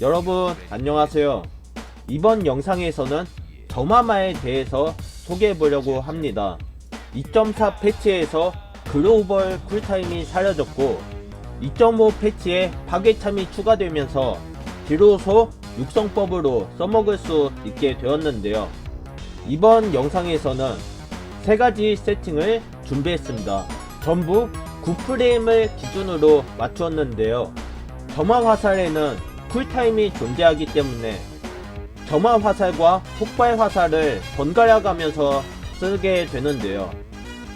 여러분 안녕하세요. 이번 영상에서는 저마마에 대해서 소개해 보려고 합니다. 2.4 패치에서 글로벌 쿨타임이 사라졌고 2.5 패치에 파괴참이 추가되면서 비로소 육성법으로 써먹을 수 있게 되었는데요. 이번 영상에서는 세 가지 세팅을 준비했습니다. 전부 9프레임을 기준으로 맞추었는데요. 점화 화살에는 쿨타임이 존재하기 때문에 점화 화살과 폭발 화살을 번갈아 가면서 쓰게 되는데요.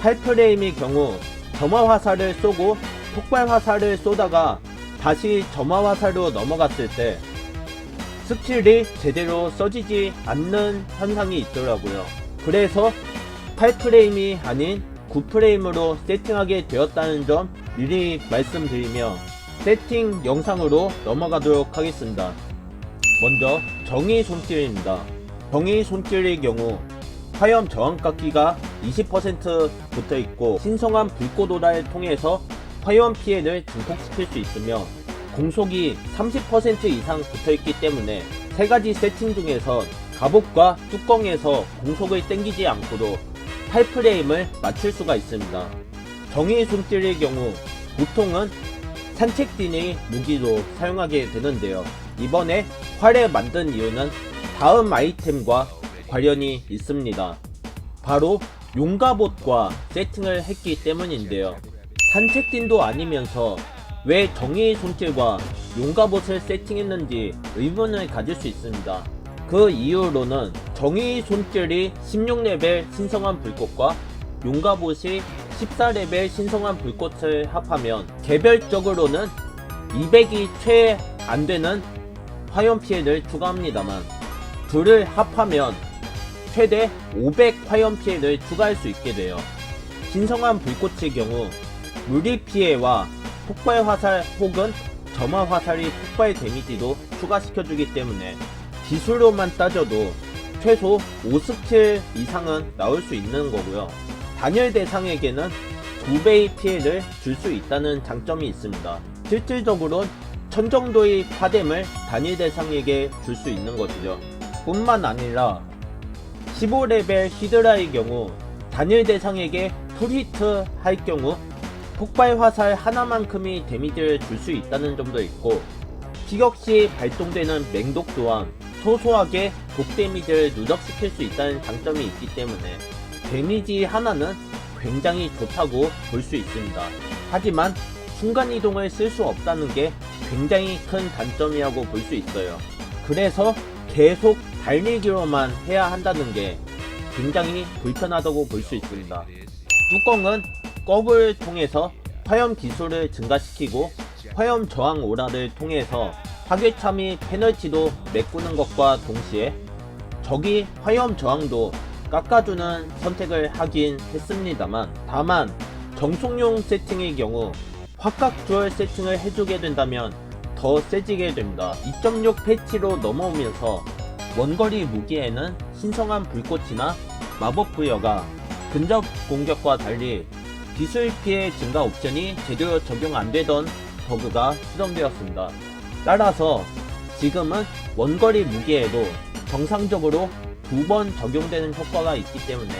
8프레임의 경우 점화 화살을 쏘고 폭발 화살을 쏘다가 다시 점화 화살로 넘어갔을 때 스킬이 제대로 써지지 않는 현상이 있더라고요. 그래서 8프레임이 아닌 9프레임으로 세팅하게 되었다는 점 미리 말씀드리며 세팅 영상으로 넘어가도록 하겠습니다. 먼저 정의 손길입니다. 정의 손길의 경우 화염 저항깎기가 20% 붙어 있고 신성한 불꽃오라를 통해서 화염 피해를 증폭시킬 수 있으며 공속이 30% 이상 붙어 있기 때문에 세 가지 세팅 중에서 갑옷과 뚜껑에서 공속을 땡기지 않고도 8프레임을 맞출 수가 있습니다. 정의 손길의 경우 보통은 산책진의 무기로 사용하게 되는데요. 이번에 활에 만든 이유는 다음 아이템과 관련이 있습니다. 바로 용가봇과 세팅을 했기 때문인데요. 산책진도 아니면서 왜 정의의 손길과 용가봇을 세팅했는지 의문을 가질 수 있습니다. 그 이유로는 정의의 손길이 16레벨 신성한 불꽃과 용가봇이 14레벨 신성한 불꽃을 합하면 개별적으로는 200이 채 안되는 화염 피해를 추가합니다만 둘을 합하면 최대 500 화염 피해를 추가할 수 있게 돼요. 신성한 불꽃의 경우 무리 피해와 폭발 화살 혹은 점화 화살이 폭발 데미지도 추가시켜주기 때문에 기술로만 따져도 최소 5스킬 이상은 나올 수 있는 거고요. 단열 대상에게는 2배의 피해를 줄 수 있다는 장점이 있습니다. 실질적으로 천 정도의 파뎀을 단일 대상에게 줄 수 있는 것이죠. 뿐만 아니라 15레벨 히드라의 경우 단일 대상에게 풀히트 할 경우 폭발 화살 하나만큼의 데미지를 줄 수 있다는 점도 있고 피격 시 발동되는 맹독 또한 소소하게 독 데미지를 누적시킬 수 있다는 장점이 있기 때문에 데미지 하나는 굉장히 좋다고 볼 수 있습니다. 하지만 순간이동을 쓸 수 없다는 게 굉장히 큰 단점이라고 볼 수 있어요. 그래서 계속 달리기로만 해야 한다는 게 굉장히 불편하다고 볼 수 있습니다. 뚜껑은 껍을 통해서 화염 기술을 증가시키고 화염 저항 오라를 통해서 파괴참이 페널티도 메꾸는 것과 동시에 적이 화염 저항도 깎아주는 선택을 하긴 했습니다만 다만 정속용 세팅의 경우 확각 듀얼 세팅을 해주게 된다면 더 세지게 됩니다. 2.6 패치로 넘어오면서 원거리 무기에는 신성한 불꽃이나 마법 부여가 근접 공격과 달리 기술 피해 증가 옵션이 제대로 적용 안 되던 버그가 수정되었습니다. 따라서 지금은 원거리 무기에도 정상적으로 두 번 적용되는 효과가 있기 때문에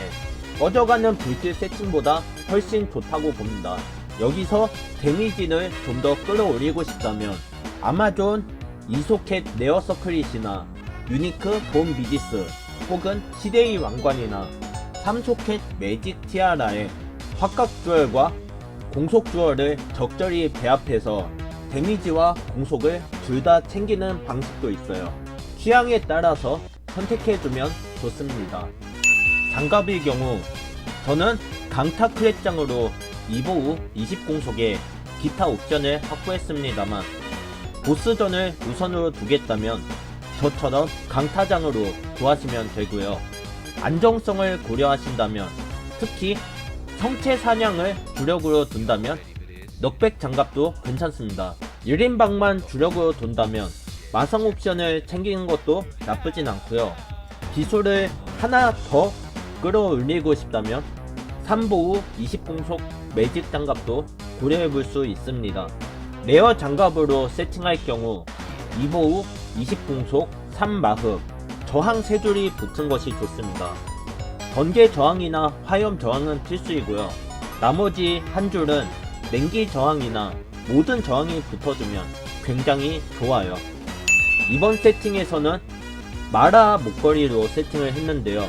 꺼져가는 불길 세팅보다 훨씬 좋다고 봅니다. 여기서 데미지를 좀 더 끌어올리고 싶다면 아마존 이소켓 네어 서클릿이나 유니크 본 비디스 혹은 시데이 왕관이나 3소켓 매직 티아라의 확각 주얼과 공속 주얼을 적절히 배합해서 데미지와 공속을 둘 다 챙기는 방식도 있어요. 취향에 따라서 선택해주면 좋습니다. 장갑의 경우 저는 강타 크랙장으로 2보 후 20공속에 기타 옵션을 확보했습니다만 보스전을 우선으로 두겠다면 저처럼 강타장으로 구하시면 되고요. 안정성을 고려하신다면 특히 성체 사냥을 주력으로 둔다면 넉백 장갑도 괜찮습니다. 1인방만 주력으로 둔다면 마성 옵션을 챙기는 것도 나쁘진 않고요. 기술을 하나 더 끌어올리고 싶다면 3보 후 20공속 매직 장갑도 고려해 볼 수 있습니다. 레어 장갑으로 세팅할 경우 2보우, 20공속, 3마흡, 저항 3줄이 붙은 것이 좋습니다. 번개 저항이나 화염 저항은 필수이고요. 나머지 한 줄은 냉기 저항이나 모든 저항이 붙어주면 굉장히 좋아요. 이번 세팅에서는 마라 목걸이로 세팅을 했는데요.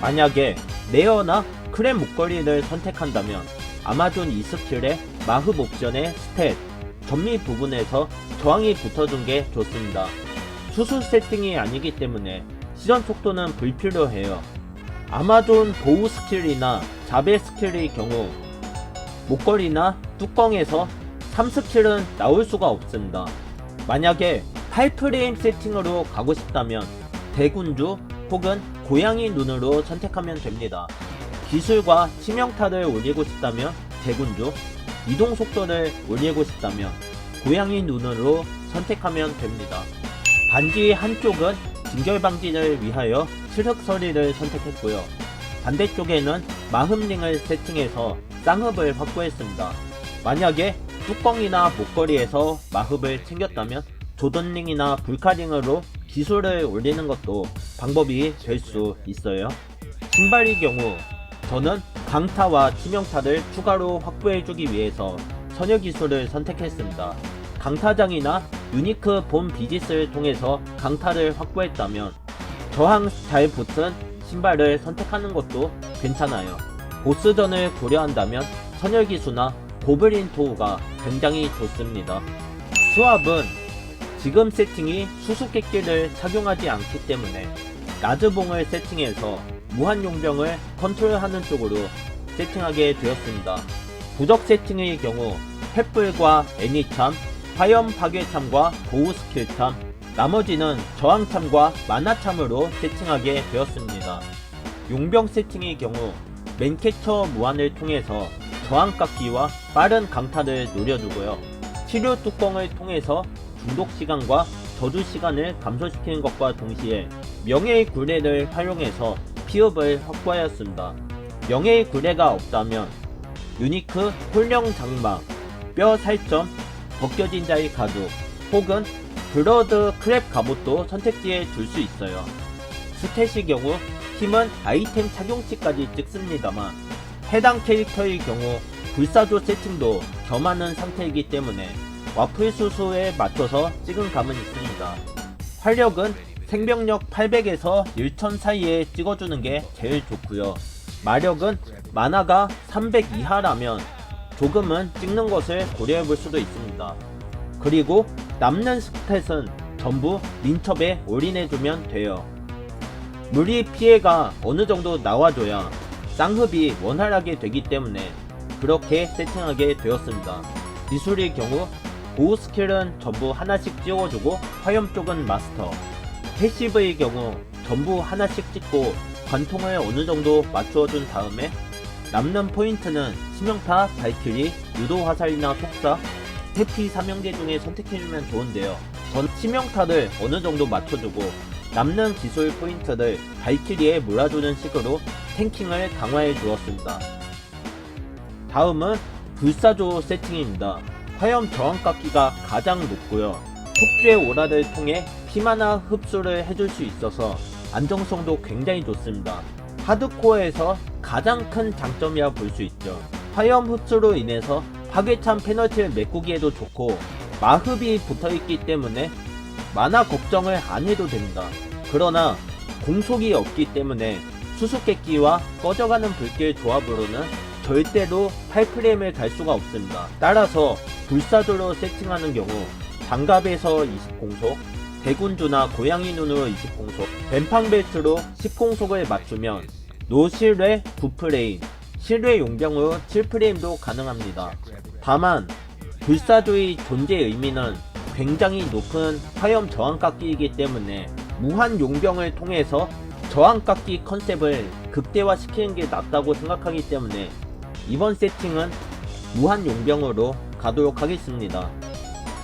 만약에 레어나 크랩 목걸이를 선택한다면 아마존 이 스킬의 마흡 옵션의 스탯, 전미 부분에서 저항이 붙어준 게 좋습니다. 수술 세팅이 아니기 때문에 시전 속도는 불필요해요. 아마존 보호 스킬이나 자배 스킬의 경우 목걸이나 뚜껑에서 3스킬은 나올 수가 없습니다. 만약에 8프레임 세팅으로 가고 싶다면 대군주 혹은 고양이 눈으로 선택하면 됩니다. 기술과 치명타를 올리고 싶다면 대군주, 이동 속도를 올리고 싶다면 고양이 눈으로 선택하면 됩니다. 반지 한쪽은 진결 방지를 위하여 칠흑 서리를 선택했고요. 반대쪽에는 마흡링을 세팅해서 쌍흡을 확보했습니다. 만약에 뚜껑이나 목걸이에서 마흡을 챙겼다면 조던링이나 불카링으로 기술을 올리는 것도 방법이 될 수 있어요. 신발의 경우 저는 강타와 치명타를 추가로 확보해주기 위해서 선여 기술을 선택했습니다. 강타장이나 유니크 본 비지스를 통해서 강타를 확보했다면 저항 잘 붙은 신발을 선택하는 것도 괜찮아요. 보스전을 고려한다면 선열기수나 고블린 토우가 굉장히 좋습니다. 수압은 지금 세팅이 수수께끼를 착용하지 않기 때문에 나즈봉을 세팅해서 무한용병을 컨트롤하는 쪽으로 세팅하게 되었습니다. 부적 세팅의 경우 횃불과 애니참, 화염 파괴참과 보호 스킬참, 나머지는 저항참과 만화참으로 세팅하게 되었습니다. 용병 세팅의 경우 맨캐처 무한을 통해서 저항 깎기와 빠른 강타를 노려주고요. 치료 뚜껑을 통해서 중독 시간과 저주 시간을 감소시키는 것과 동시에 명예의 구레를 활용해서 피업을 확보하였습니다. 명예의 구레가 없다면 유니크 홀령 장막, 뼈 살점, 벗겨진 자의 가죽, 혹은 브러드 크랩 갑옷도 선택지에 둘수 있어요. 스탯의 경우 힘은 아이템 착용치까지 찍습니다만 해당 캐릭터의 경우 불사조 세팅도 겸하는 상태이기 때문에 와플 수수에 맞춰서 찍은 감은 있습니다. 활력은 생명력 800에서 1000 사이에 찍어주는 게 제일 좋고요. 마력은 만화가 300 이하라면 조금은 찍는 것을 고려해 볼 수도 있습니다. 그리고 남는 스탯은 전부 민첩에 올인해주면 돼요. 무리 피해가 어느 정도 나와줘야 쌍흡이 원활하게 되기 때문에 그렇게 세팅하게 되었습니다. 기술의 경우 보호 스킬은 전부 하나씩 찍어주고 화염 쪽은 마스터 패시브의 경우 전부 하나씩 찍고 관통을 어느 정도 맞추어준 다음에 남는 포인트는 치명타, 발키리, 유도 화살이나 속사, 해피 3형제 중에 선택해주면 좋은데요. 전 치명타를 어느 정도 맞춰주고 남는 기술 포인트를 발키리에 몰아주는 식으로 탱킹을 강화해 주었습니다. 다음은 불사조 세팅입니다. 화염 저항 깎기가 가장 높고요. 속죄 오라를 통해 피마나 흡수를 해줄 수 있어서 안정성도 굉장히 좋습니다. 하드코어에서 가장 큰 장점이라 볼 수 있죠. 화염 흡수로 인해서 파괴참 페널티를 메꾸기에도 좋고 마흡이 붙어있기 때문에 만화 걱정을 안 해도 됩니다. 그러나 공속이 없기 때문에 수수께끼와 꺼져가는 불길 조합으로는 절대로 8프레임을 갈 수가 없습니다. 따라서 불사조로 세팅하는 경우 장갑에서 20공속, 대군주나 고양이 눈으로 20공속, 뱀팡벨트로 10공속을 맞추면 노실뢰 9프레임, 실뢰 용병으로 7프레임도 가능합니다. 다만 불사조의 존재 의미는 굉장히 높은 화염 저항 깎기이기 때문에 무한 용병을 통해서 저항 깎기 컨셉을 극대화시키는 게 낫다고 생각하기 때문에 이번 세팅은 무한 용병으로 가도록 하겠습니다.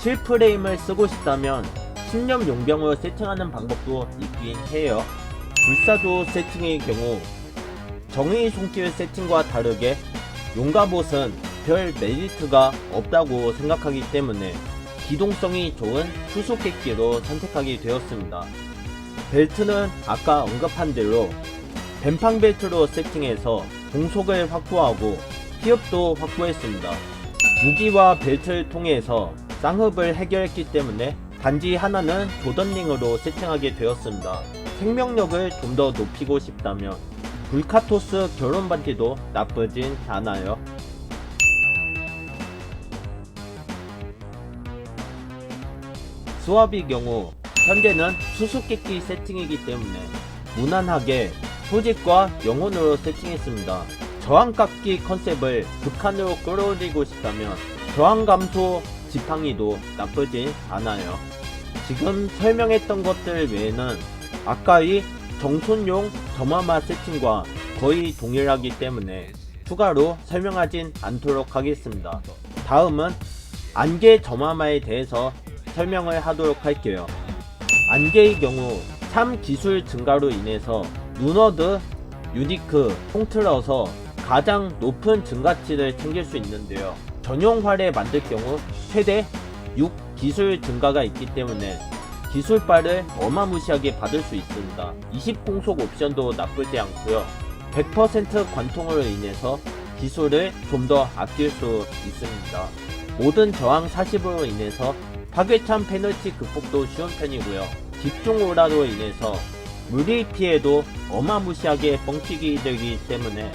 7프레임을 쓰고 싶다면 신념 용병으로 세팅하는 방법도 있긴 해요. 불사조 세팅의 경우 정의 손길 세팅과 다르게 용갑옷은 별 메리트가 없다고 생각하기 때문에 기동성이 좋은 수수께끼로 선택하게 되었습니다. 벨트는 아까 언급한 대로 뱀팡 벨트로 세팅해서 공속을 확보하고 피업도 확보했습니다. 무기와 벨트를 통해서 쌍흡을 해결했기 때문에 단지 하나는 조던링으로 세팅하게 되었습니다. 생명력을 좀 더 높이고 싶다면 불카토스 결혼 반지도 나쁘진 않아요. 수압의 경우 현재는 수수께끼 세팅이기 때문에 무난하게 소집과 영혼으로 세팅했습니다. 저항깎기 컨셉을 극한으로 끌어올리고 싶다면 저항 감소 지팡이도 나쁘지 않아요. 지금 설명했던 것들 외에는 아까의 정손용 점화마 세팅과 거의 동일하기 때문에 추가로 설명하진 않도록 하겠습니다. 다음은 안개 점화마에 대해서 설명을 하도록 할게요. 안개의 경우 참 기술 증가로 인해서 누너드, 유니크, 통틀어서 가장 높은 증가치를 챙길 수 있는데요. 전용화를 만들 경우 최대 6 기술 증가가 있기 때문에 기술바를 어마무시하게 받을 수 있습니다. 20 공속 옵션도 나쁘지 않고요. 100% 관통으로 인해서 기술을 좀 더 아낄 수 있습니다. 모든 저항 40으로 인해서 파괴참 페널티 극복도 쉬운 편이고요. 집중 오라로 인해서 무리 피해도 어마무시하게 뻥튀기 되기 때문에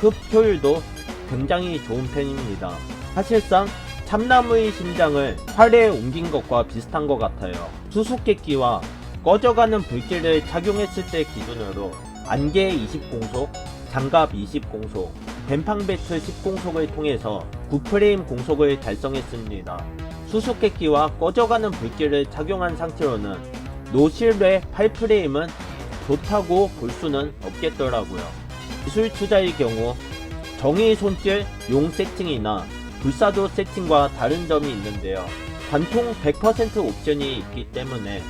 흡 효율도 굉장히 좋은 편입니다. 사실상 참나무의 심장을 활에 옮긴 것과 비슷한 것 같아요. 수수께끼와 꺼져가는 불길을 착용했을 때 기준으로 안개 20공속, 장갑 20공속, 뱀팡 배트 10공속을 통해서 9프레임 공속을 달성했습니다. 수수께끼와 꺼져가는 불길을 착용한 상태로는 노실의 8프레임은 좋다고 볼 수는 없겠더라고요. 기술 투자의 경우 정의 손질 용 세팅이나 불사조 세팅과 다른 점이 있는데요. 관통 100% 옵션이 있기 때문에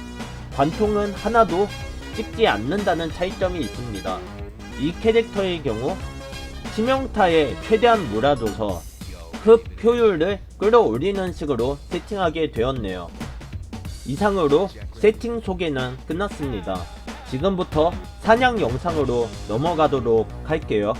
관통은 하나도 찍지 않는다는 차이점이 있습니다. 이 캐릭터의 경우 치명타에 최대한 몰아줘서 흡 효율을 끌어올리는 식으로 세팅하게 되었네요. 이상으로 세팅 소개는 끝났습니다. 지금부터 사냥 영상으로 넘어가도록 할게요.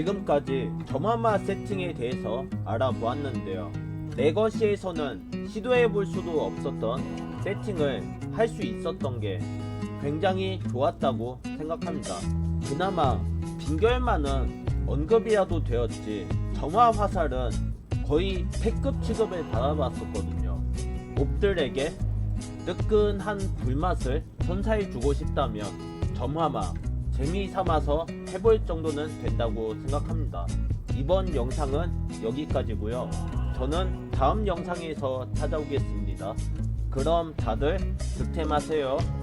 지금까지 점화마 세팅에 대해서 알아보았는데요. 레거시에서는 시도해 볼 수도 없었던 세팅을 할 수 있었던 게 굉장히 좋았다고 생각합니다. 그나마 빈결만은 언급이라도 되었지 점화 화살은 거의 패급 취급을 받아봤었거든요. 몹들에게 뜨끈한 불맛을 선사해주고 싶다면 점화마 재미 삼아서 해볼 정도는 된다고 생각합니다. 이번 영상은 여기까지고요. 저는 다음 영상에서 찾아오겠습니다. 그럼 다들 득템하세요.